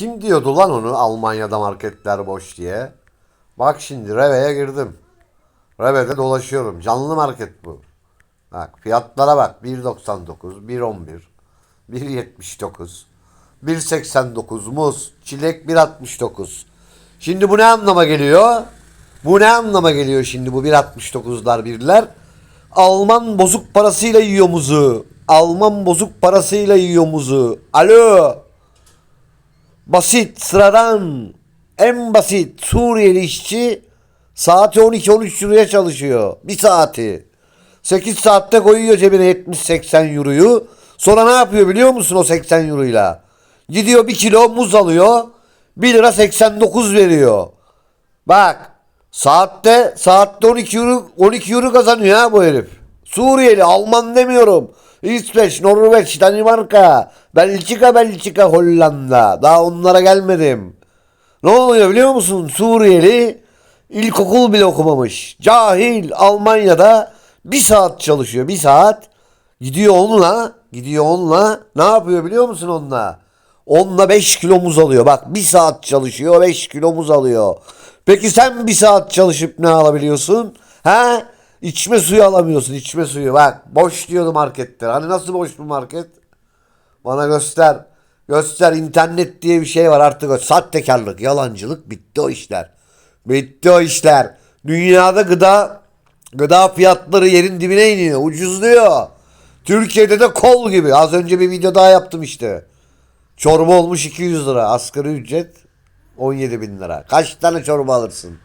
Kim diyordu lan onu Almanya'da marketler boş diye? Bak şimdi Reve'ye girdim. Reve'de dolaşıyorum. Canlı market bu. Bak fiyatlara bak. 1.99, 1.11, 1.79, 1.89 muz, çilek 1.69. Şimdi bu ne anlama geliyor? Bu ne anlama geliyor şimdi bu 1.69'lar birler? Alman bozuk parasıyla yiyor muzu. Alman bozuk parasıyla yiyor muzu. Alo. Basit, sıradan, en basit Suriyeli işçi saati 12-13 euroya çalışıyor. Bir saati. 8 saatte koyuyor cebine 70-80 euroyu. Sonra ne yapıyor biliyor musun o 80 euroyla? Gidiyor 1 kilo muz alıyor. 1 lira 89 veriyor. Bak saatte saatte 12 euro, 12 euro kazanıyor ha bu herif. Suriyeli, Alman demiyorum. İsveç, Norveç, Danimarka, Belçika, Belçika, Hollanda. Daha onlara gelmedim. Ne oluyor biliyor musun? Suriyeli ilkokul bile okumamış. Cahil Almanya'da bir saat çalışıyor. Bir saat. Gidiyor onunla. Gidiyor onunla. Ne yapıyor biliyor musun onunla? Onunla 5 kilo muz alıyor. Bak bir saat çalışıyor 5 kilo muz alıyor. Peki sen bir saat çalışıp ne alabiliyorsun? Ha? İçme suyu alamıyorsun içme suyu. Bak boş diyordu marketler. Hani nasıl boş bu market? Bana göster. Göster internet diye bir şey var artık o sahtekarlık, yalancılık bitti o işler. Bitti o işler. Dünyada gıda gıda fiyatları yerin dibine iniyor, ucuzluyor. Türkiye'de de kol gibi. Az önce bir video daha yaptım işte. Çorba olmuş 200 lira. Asgari ücret 17 bin lira. Kaç tane çorba alırsın?